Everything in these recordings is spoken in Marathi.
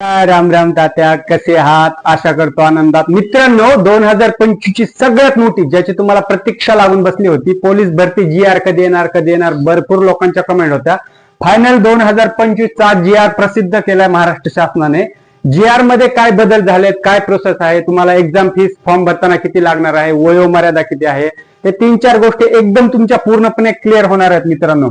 राम राम तात्या कसे आहात? आशा करतो आनंदात. मित्रांनो दोन हजार पंचवीस ची सगळ्यात मोठी ज्याची तुम्हाला प्रतीक्षा लागून बसली होती पोलीस भरती जी आर कधी येणार कधी येणार भरपूर लोकांच्या कमेंट होत्या. फायनल दोन हजार पंचवीस चा जी आर प्रसिद्ध केलाय महाराष्ट्र शासनाने. जी आरमध्ये काय बदल झालेत काय प्रोसेस आहे? तुम्हाला एक्झाम फीस फॉर्म भरताना किती लागणार आहे? वयो मर्यादा किती आहे? हे तीन चार गोष्टी एकदम तुमच्या पूर्णपणे क्लिअर होणार आहेत मित्रांनो.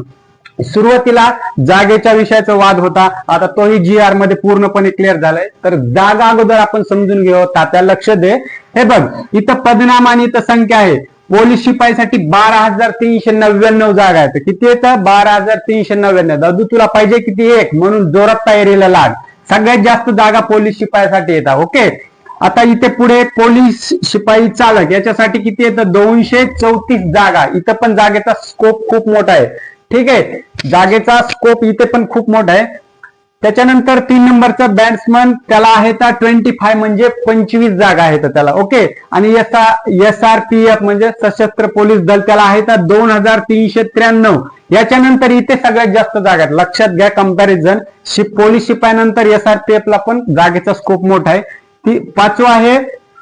सुरुवातीला जागेच्या विषयाचा वाद होता. आता तोही जी आरमध्ये पूर्णपणे क्लिअर झालाय. तर जागा अगोदर आपण समजून घेऊ. तात्या लक्ष दे. हे बघ इथं पदनाम आणि इथं संख्या आहे. पोलीस शिपाईसाठी बारा हजार तीनशे नव्याण्णव जागा आहेत. किती येतं बारा हजार तीनशे नव्याण्णव. दादू तुला पाहिजे किती? एक. म्हणून जोरात तयारीला लाग सगळ्यात जास्त जागा पोलीस शिपाईसाठी येतात. ओके? आता इथे पुढे पोलीस शिपाई चालक. याच्यासाठी किती येतं? दोनशे चौतीस जागा. इथं पण जागेचा स्कोप खूप मोठा आहे. ठीक आहे. जागेचा स्कोप इथे पण खूप मोठा आहे. त्याच्यानंतर तीन नंबरचा बॅट्समन त्याला आहे तर ट्वेंटी फाय म्हणजे पंचवीस जागा आहेत त्याला. ओके आणि एस आर पी एफ म्हणजे सशस्त्र पोलीस दल त्याला आहे तर दोन हजार तीनशे त्र्याण्णव. याच्यानंतर इथे सगळ्यात जास्त जागा आहेत. लक्षात घ्या कंपॅरिझन शिप पोलीस शिपायानंतर एस आर पी एफ ला पण जागेचा स्कोप मोठा आहे. ती पाचवा आहे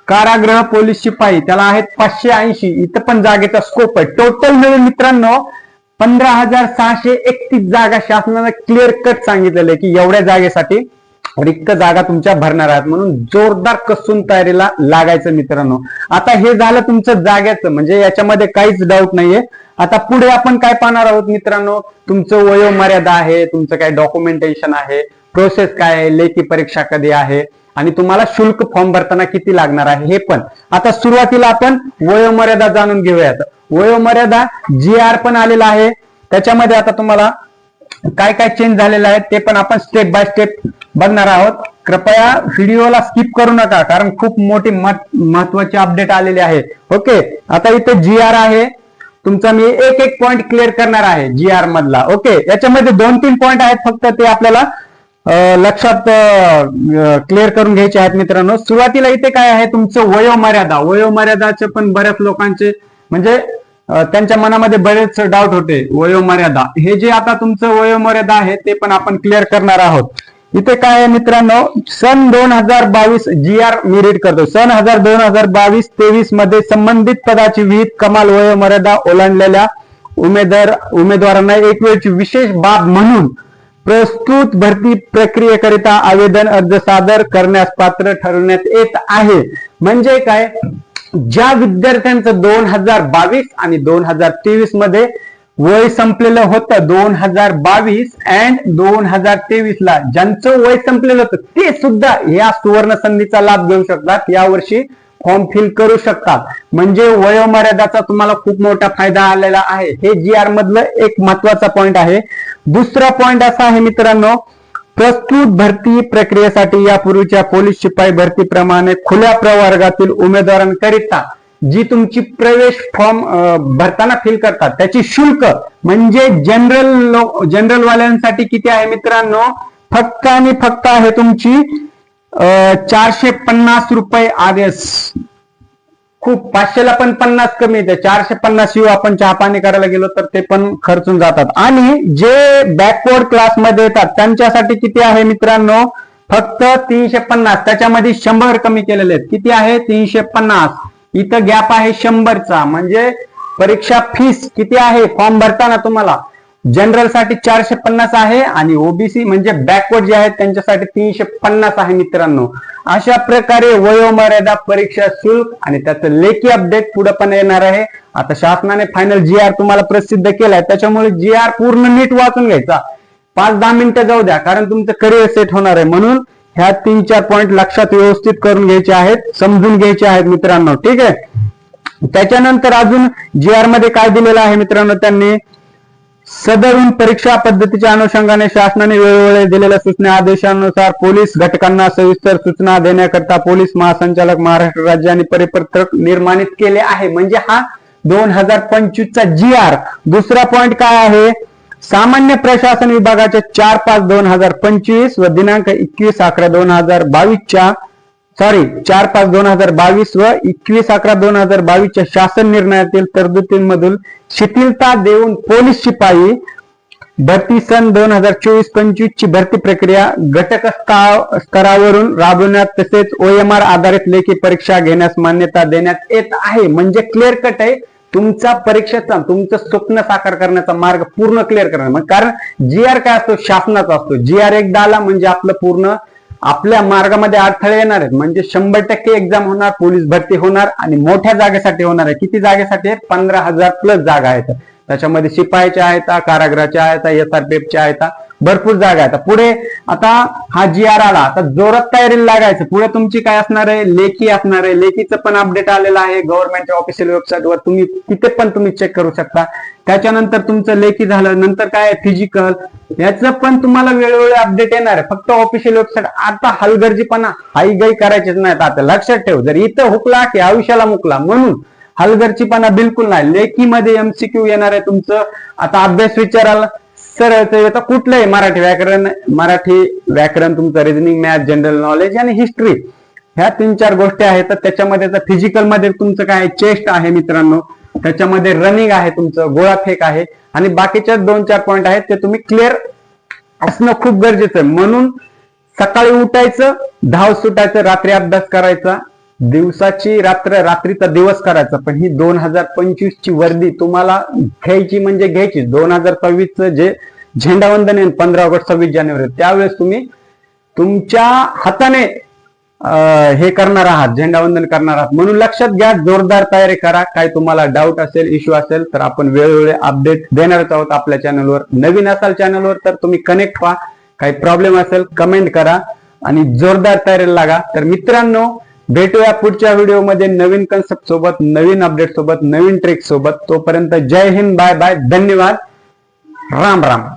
कारागृह पोलीस शिपाई. त्याला आहेत पाचशे ऐंशी. इथं पण जागेचा स्कोप आहे. टोटल मिळून मित्रांनो पंधरा हजार सहाशे एकतीस जागा शासनानं क्लिअर कट सांगितलेलं आहे की एवढ्या जागेसाठी रिक्त जागा तुमच्या भरणार आहेत. म्हणून जोरदार कसून तयारीला लागायचं मित्रांनो. आता हे झालं तुमचं जाग्याचं म्हणजे याच्यामध्ये काहीच डाऊट नाहीये. आता पुढे आपण काय पाहणार आहोत मित्रांनो? तुमचं वयोमर्यादा आहे तुमचं काय डॉक्युमेंटेशन आहे प्रोसेस काय आहे लेखी परीक्षा कधी आहे? आणि तुम्हाला शुल्क फॉर्म भरताना किती लागणार आहे हे पण. आता सुरुवातीला आपण वयोमर्यादा जाणून घेऊयात. वयोमर्यादा जी आर पण आलेला आहे. त्याच्यामध्ये आता तुम्हाला काय काय चेंज झालेलं आहे ते पण आपण स्टेप बाय स्टेप बघणार आहोत. कृपया व्हिडिओला स्किप करू नका कारण खूप मोठी महत्वाची अपडेट आलेली आहे. ओके आता इथे जी आर आहे. तुमचा मी एक एक पॉइंट क्लिअर करणार आहे जी आर मधला. ओके याच्यामध्ये दोन तीन पॉइंट आहेत फक्त ते आपल्याला लक्षात क्लिअर करून घ्यायचे आहेत मित्रांनो. सुरुवातीला इथे काय आहे तुमचं वयोमर्यादा? वयोमर्यादाचे पण बऱ्याच लोकांचे म्हणजे त्यांच्या मनामध्ये बरेच डाऊट होते. वयोमर्यादा. हे जे आता तुमचं वयोमर्यादा आहे ते पण आपण क्लिअर करणार आहोत. इथे काय आहे मित्रांनो? सन दोन हजार बावीस जी आर मी रीड करतो. सन हजार दोन हजार बावीस तेवीसमध्ये संबंधित पदाची विहित कमाल वयोमर्यादा ओलांडलेल्या उमेदवार उमेदवारांना एक वेळची विशेष बाब म्हणून प्रस्तुत भरती प्रक्रियेकरिता आवेदन अर्ज सादर करण्यास पात्र ठरवण्यात येत आहे. म्हणजे काय? ज्या विद्यार्थ्यांचं दोन हजार बावीस आणि दोन हजार तेवीसमध्ये वय संपलेलं होतं दोन हजार बावीस अँड दोन हजार तेवीस ला ज्यांचं वय संपलेलं होतं ते सुद्धा या सुवर्ण संधीचा लाभ घेऊ शकतात. यावर्षी फॉर्म फिल करू शकतात. म्हणजे वयोमर्यादाचा तुम्हाला खूप मोठा फायदा आलेला आहे. हे जी आर मधलं एक महत्त्वाचा पॉइंट आहे. दुसरा पॉइंट असा आहे मित्रांनो प्रस्तुत भरती प्रक्रियेसाठी यापूर्वीच्या पोलीस शिपाई भरतीप्रमाणे खुल्या प्रवर्गातील उमेदवारांकरिता जी तुमची प्रवेश फॉर्म भरताना फिल करतात त्याची शुल्क म्हणजे जनरल जनरल वाल्यांसाठी किती आहे मित्रांनो? फक्त आणि फक्त आहे तुमची चारशे पन्नास रुपये आदेश. खूप पाचशेला पण पन्नास कमी येते. चारशे पन्नास शिव आपण चहा पाणी करायला गेलो तर ते पण खर्चून जातात. आणि जे बॅकवर्ड क्लासमध्ये येतात त्यांच्यासाठी किती आहे मित्रांनो? फक्त तीनशे पन्नास. त्याच्यामध्ये शंभर कमी केलेले आहेत. किती आहे? तीनशे पन्नास. इथं गॅप आहे शंभरचा. म्हणजे परीक्षा फीस किती आहे? फॉर्म भरताना तुम्हाला. जनरलसाठी चारशे पन्नास आहे आणि ओबीसी म्हणजे बॅकवर्ड जे आहेत त्यांच्यासाठी तीनशे पन्नास आहे मित्रांनो. अशा प्रकारे वयोमर्यादा परीक्षा शुल्क आणि त्याचं लेखी अपडेट पुढे पण येणार आहे. आता शासनाने फायनल जी आर तुम्हाला प्रसिद्ध केलाय. त्याच्यामुळे जी आर पूर्ण नीट वाचून घ्यायचा. पाच दहा मिनिटं जाऊ द्या कारण तुमचं करिअर सेट होणार आहे म्हणून ह्या तीन चार पॉईंट लक्षात व्यवस्थित करून घ्यायचे आहेत समजून घ्यायचे आहेत मित्रांनो. ठीक आहे? त्याच्यानंतर अजून जी आरमध्ये काय दिलेलं आहे मित्रांनो त्यांनी? सदरून परीक्षा पद्धतीच्या अनुषंगाने शासनाने वेळोवेळी दिलेल्या सूचना आदेशानुसार पोलीस घटकांना सविस्तर सूचना देण्याकरता पोलीस महासंचालक महाराष्ट्र राज्य आणि परिपत्रक निर्माणित केले आहे. म्हणजे हा दोन हजार पंचवीसचा जी आर दुसरा पॉइंट काय आहे? सामान्य प्रशासन विभागाच्या चार पाच दोन हजार पंचवीस व दिनांक एकवीस अकरा दोन हजार बावीसच्या सॉरी चार पाच दोन हजार बावीस व एकवीस अकरा दोन हजार बावीसच्या शासन निर्णयातील तरतुदींमधून शिथिलता देऊन पोलीस शिपाई भरती सन दोन हजार चोवीस पंचवीस ची भरती प्रक्रिया घटक स्तरावरून राबवण्यात तसेच ओएमआर आधारित लेखी परीक्षा घेण्यास मान्यता देण्यात येत आहे. म्हणजे क्लिअर कट आहे. तुमचा परीक्षेचा तुमचं स्वप्न साकार करण्याचा मार्ग पूर्ण क्लिअर करणार. कारण जी आर काय असतो? शासनाचा असतो. जी आर एकदा आला म्हणजे आपलं पूर्ण आपल्या मार्गामध्ये अडथळे येणार आहेत. म्हणजे शंभर टक्के एक्झाम होणार पोलीस भरती होणार आणि मोठ्या जागेसाठी होणार आहे. किती जागेसाठी? आहेत पंधरा हजार प्लस जागा आहेत. त्याच्यामध्ये शिपाईच्या आहेत कारागृहाच्या आहेत एसआरपीएफच्या आहेत. भरपूर जागा आहेत. पुढे आता हा जी आर आला आता जोरात तयारीला लागायचं? पुढे तुमची काय असणार आहे? लेखी असणार आहे. लेखीचं पण अपडेट आलेलं आहे. गव्हर्नमेंटच्या ऑफिशियल वेबसाईटवर तुम्ही तिथे पण तुम्ही चेक करू शकता. त्याच्यानंतर तुमचं लेखी झालं नंतर काय फिजिकल याचं पण तुम्हाला वेळोवेळी अपडेट येणार आहे. फक्त ऑफिशियल वेबसाईट आता हलगर्जीपणा हाई गाई करायचीच नाही आता लक्षात ठेव. जर इथं हुकला की आयुष्याला मुकला म्हणून हलगर्जीपणा बिलकुल नाही. लेखीमध्ये एमसीक्यू येणार आहे तुमचं. आता अभ्यास विचाराला. सरळ आता कुठलंही मराठी व्याकरण? मराठी व्याकरण तुमचं रिजनिंग मॅथ जनरल नॉलेज आणि हिस्ट्री ह्या तीन चार गोष्टी आहेत. तर त्याच्यामध्ये फिजिकलमध्ये तुमचं काय चेस्ट आहे मित्रांनो. त्याच्यामध्ये रनिंग आहे तुमचं. गोळाफेक आहे. आणि बाकीच्या दोन चार पॉईंट आहेत ते तुम्ही क्लिअर असणं खूप गरजेचं आहे. म्हणून सकाळी उठायचं धाव सुटायचं रात्री अभ्यास करायचा. दिवसाची रात्र रात्रीचा दिवस करायचा पण ही दोन हजार पंचवीस ची वर्दी तुम्हाला घ्यायची म्हणजे घ्यायची. दोन हजार सव्वीस जे झेंडावंदन आहे पंधरा ऑगस्ट सव्वीस जानेवारी त्यावेळेस तुम्ही तुमच्या हाताने हे करणार आहात झेंडावंदन करणार आहात. म्हणून लक्षात घ्या जोरदार तयारी करा. काय तुम्हाला डाऊट असेल इश्यू असेल तर आपण वेळोवेळी अपडेट देणारच आहोत आपल्या चॅनलवर नवीन असाल चॅनलवर तर तुम्ही कनेक्ट व्हा. काही प्रॉब्लेम असेल कमेंट करा. आणि जोरदार तयारीला लागा. तर मित्रांनो भेटूया पुढच्या व्हिडिओमध्ये नवीन कन्सेप्ट सोबत नवीन अपडेट सोबत नवीन ट्रिक सोबत. तोपर्यंत जय हिंद बाय बाय धन्यवाद. राम राम.